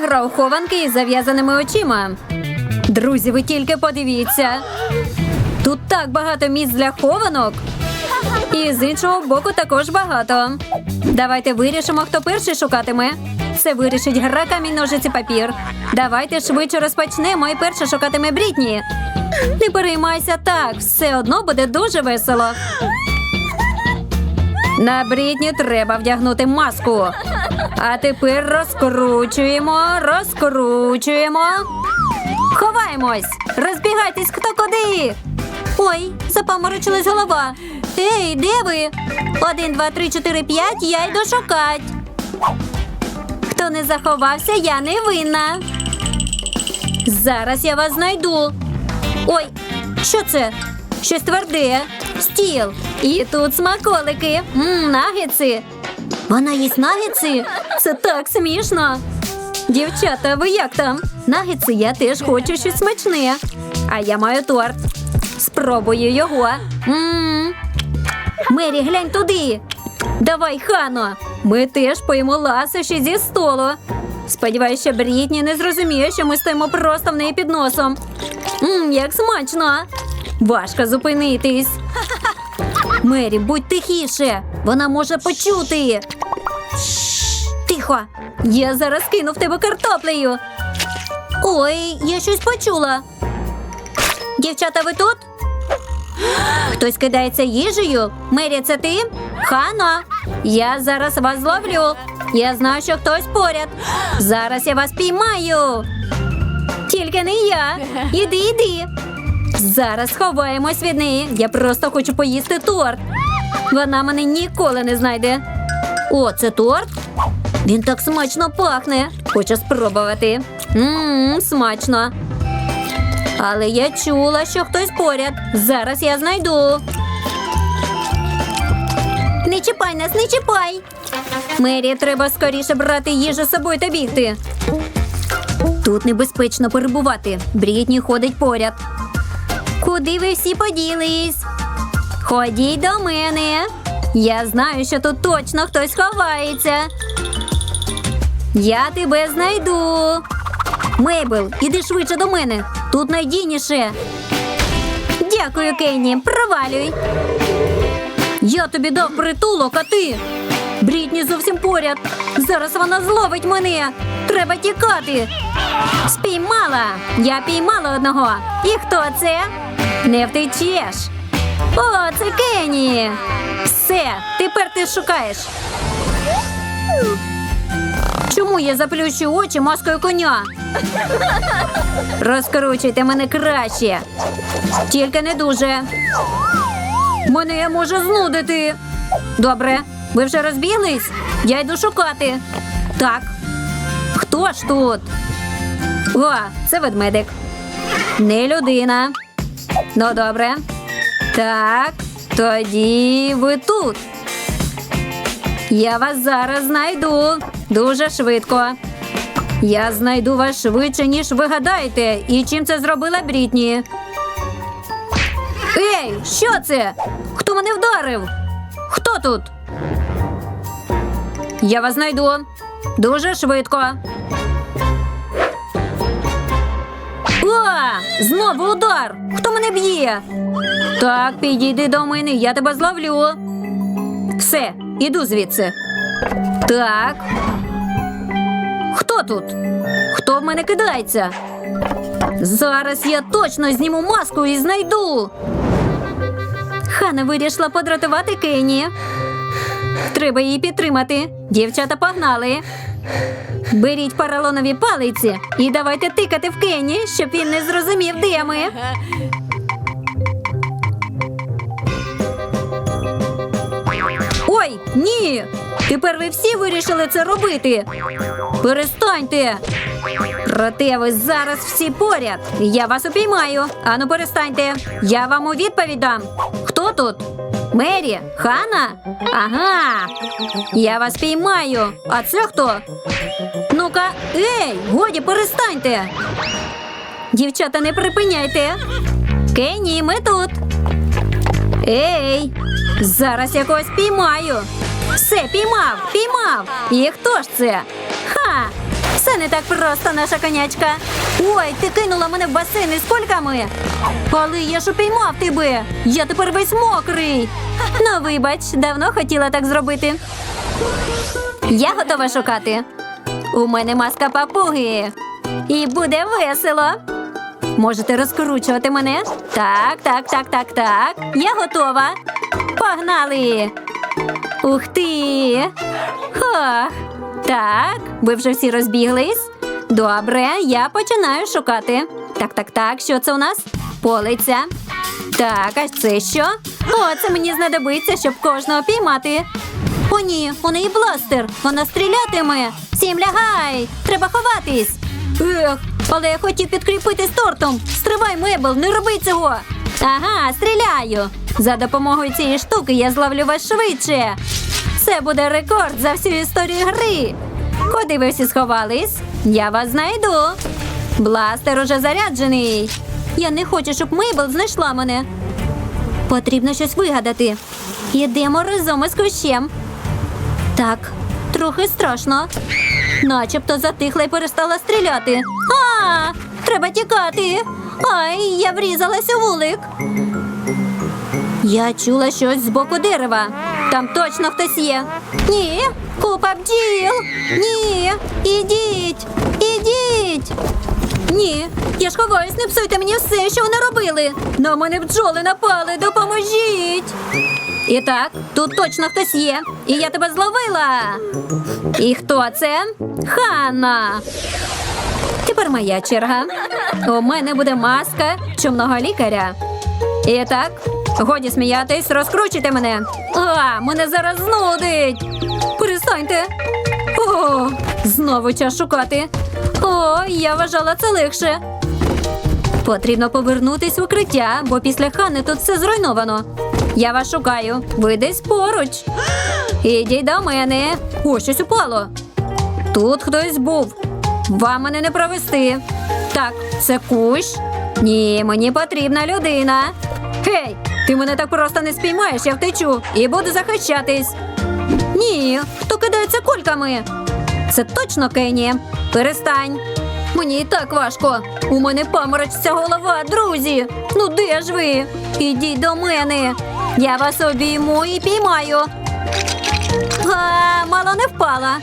Це хованки із зав'язаними очима. Друзі, ви тільки подивіться. Тут так багато місць для хованок. І з іншого боку також багато. Давайте вирішимо, хто перший шукатиме. Це вирішить гра камінь ножиці папір. Давайте швидше розпочнемо і перше шукатиме Брітні. Не переймайся так, все одно буде дуже весело. На Брітні треба вдягнути маску. А тепер розкручуємо, розкручуємо. Ховаємось! Розбігайтесь хто куди. Ой, запаморочилась голова. Ей, де ви? Один, два, три, чотири, п'ять, я йду шукать. Хто не заховався, я не винна. Зараз я вас знайду. Ой, що це? Щось тверде. Стіл. І тут смаколики. Мм, нагетси. Вона їсть нагетси? Це так смішно. Дівчата, ви як там? Нагетси, я теж хочу щось смачне. А я маю торт. Спробую його. М-м. Мері, глянь туди. Давай, Хано. Ми теж поїмо ласощі зі столу. Сподіваюся, Брітні не зрозуміє, що ми стоїмо просто в неї під носом. Мм, як смачно. Важко зупинитись. Мері, будь тихіше. Вона може почути. Тихо. Я зараз кину в тебе картоплею. Ой, я щось почула. Дівчата, ви тут? Хтось кидається їжею? Мері, це ти? Хано, я зараз вас зловлю. Я знаю, що хтось поряд. Зараз я вас піймаю. Тільки не я. Іди, іди. Зараз ховаємось від неї. Я просто хочу поїсти торт. Вона мене ніколи не знайде. О, це торт? Він так смачно пахне. Хочу спробувати. Ммм, смачно. Але я чула, що хтось поряд. Зараз я знайду. Не чіпай нас, не чіпай. Мері, треба скоріше брати їжу з собою та бігти. Тут небезпечно перебувати. Брітні ходить поряд. Куди ви всі поділись? Ходіть до мене. Я знаю, що тут точно хтось ховається. Я тебе знайду. Мейбл, іди швидше до мене. Тут найдійніше. Дякую, Кенні. Провалюй. Я тобі дав притулок, а ти. Брітні зовсім поряд. Зараз вона зловить мене. Треба тікати. Спіймала. Я піймала одного. І хто це? Не втечеш. О, це Кенні. Все, тепер ти шукаєш. Чому я заплющу очі маскою коня? Розкручуйте мене краще. Тільки не дуже. Мене я може знудити. Добре, ви вже розбіглись? Я йду шукати. Так. Хто ж тут? О, це ведмедик. Не людина. Ну, добре. Так, тоді ви тут. Я вас зараз знайду. Дуже швидко. Я знайду вас швидше, ніж ви гадаєте. І чим це зробила Брітні? Ей, що це? Хто мене вдарив? Хто тут? Я вас знайду. Дуже швидко. О, знову удар. Хто мене б'є? Так, підійди до мене, я тебе зловлю. Все, іду звідси. Так. Хто тут? Хто в мене кидається? Зараз я точно зніму маску і знайду. Хана вирішила подратувати Кенні. Треба її підтримати. Дівчата погнали. Беріть поролонові палиці і давайте тикати в Кенні, щоб він не зрозумів, де ми. Ой, ні! Тепер ви всі вирішили це робити. Перестаньте. Проте ви зараз всі поряд. Я вас упіймаю. Ану, перестаньте. Я вам у відповідь дам. Хто тут? Мері? Хана? Ага. Я вас піймаю. А це хто? Ну-ка, ей, годі, перестаньте. Дівчата, не припиняйте. Кенні, ми тут. Ей, зараз я когось піймаю. Все, піймав, піймав. І хто ж це? Ха! Все не так просто, наша конячка. Ой, ти кинула мене в басейн із кульками. Але я ж упіймав тебе. Я тепер весь мокрий. Ну, вибач, давно хотіла так зробити. Я готова шукати. У мене маска папуги. І буде весело. Можете розкручувати мене? Так, так, так, так, так. Я готова. Погнали. Ух ти. Ха. Так, ви вже всі розбіглись. Добре, я починаю шукати. Так, так, так, що це у нас? Полиця. Так, а це що? О, це мені знадобиться, щоб кожного піймати. О, ні, у неї бластер. Вона стрілятиме. Всім лягай! Треба ховатись. Ех, але я хотів підкріпити з тортом. Стривай, Мебел, не роби цього. Ага, стріляю. За допомогою цієї штуки я зловлю вас швидше. Це буде рекорд за всю історію гри. Куди ви всі сховались? Я вас знайду. Бластер уже заряджений. Я не хочу, щоб Мейбл знайшла мене. Потрібно щось вигадати. Йдемо разом із кущем. Так, трохи страшно. Начебто затихла і перестала стріляти. А, треба тікати. Ай, я врізалась у вулик. Я чула щось з боку дерева. Там точно хтось є. Ні, купа бджіл. Ні, ідіть, ідіть. Ні, я ж ховаюсь, не псуйте мені все, що вони робили. На мене бджоли напали, допоможіть. І так, тут точно хтось є. І я тебе зловила. І хто це? Ханна. Тепер моя черга. У мене буде маска чумного лікаря. І так, годі сміятись, розкручуйте мене. А, мене зараз знудить. Перестаньте. О, знову час шукати. О, я вважала це легше. Потрібно повернутись в укриття, бо після хани тут все зруйновано. Я вас шукаю. Ви десь поруч. Ідіть до мене. О, щось упало. Тут хтось був. Вам мене не провести. Так, це кущ. Ні, мені потрібна людина. Гей, ти мене так просто не спіймаєш, я втечу і буду захищатись. Ні, хто кидається кульками? Це точно Кенні. Перестань. Мені і так важко. У мене паморочиться голова, друзі. Ну де ж ви? Ідіть до мене. Я вас обійму і піймаю. А, мало не впала.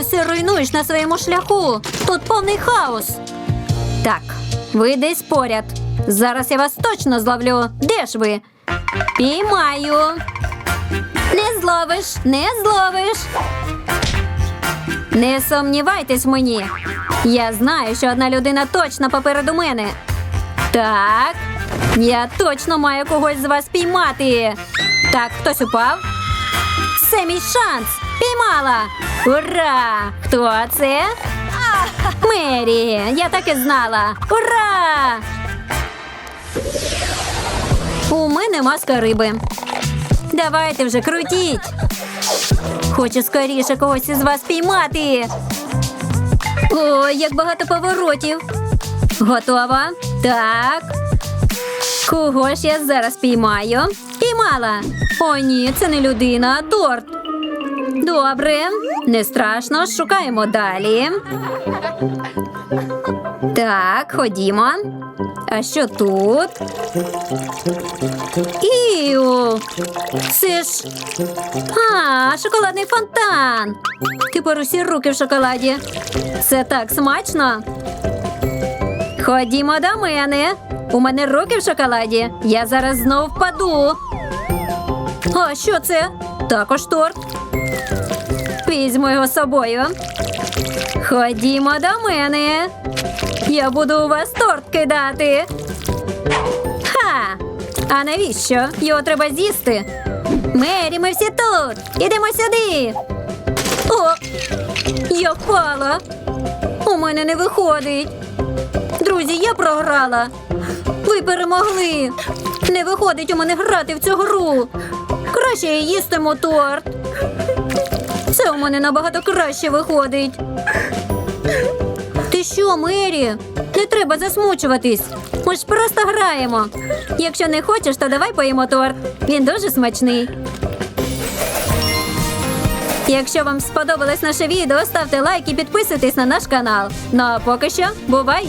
Все руйнуєш на своєму шляху. Тут повний хаос. Так, ви десь поряд. Зараз я вас точно зловлю. Де ж ви? Піймаю. Не зловиш, не зловиш. Не сумнівайтесь мені. Я знаю, що одна людина точно попереду мене. Так, я точно маю когось з вас піймати. Так, хтось упав. Це мій шанс. Піймала. Ура! Хто це? Мері, я так і знала. Ура! У мене маска риби. Давайте вже крутіть. Хочу скоріше когось із вас піймати. Ой, як багато поворотів. Готова? Так. Кого ж я зараз піймаю? Піймала. О, ні, це не людина, а торт. Добре, не страшно, шукаємо далі. Так, ходімо. А що тут? Іу! Це ж. А, шоколадний фонтан. Тепер усі руки в шоколаді. Це так смачно. Ходімо до мене. У мене руки в шоколаді. Я зараз знов впаду. А що це? Також торт. Візьму його з собою. Ходімо до мене. Я буду у вас торт кидати. Ха! А навіщо? Його треба з'їсти. Мері, ми всі тут. Ідемо сюди. О! Я впала. У мене не виходить. Друзі, я програла. Ви перемогли. Не виходить у мене грати в цю гру. Краще я їстиму торт. Це у мене набагато краще виходить. Ти що, Мері? Не треба засмучуватись. Ми ж просто граємо. Якщо не хочеш, то давай поїмо торт. Він дуже смачний. Якщо вам сподобалось наше відео, ставте лайк і підписуйтесь на наш канал. Ну а поки що, бувай!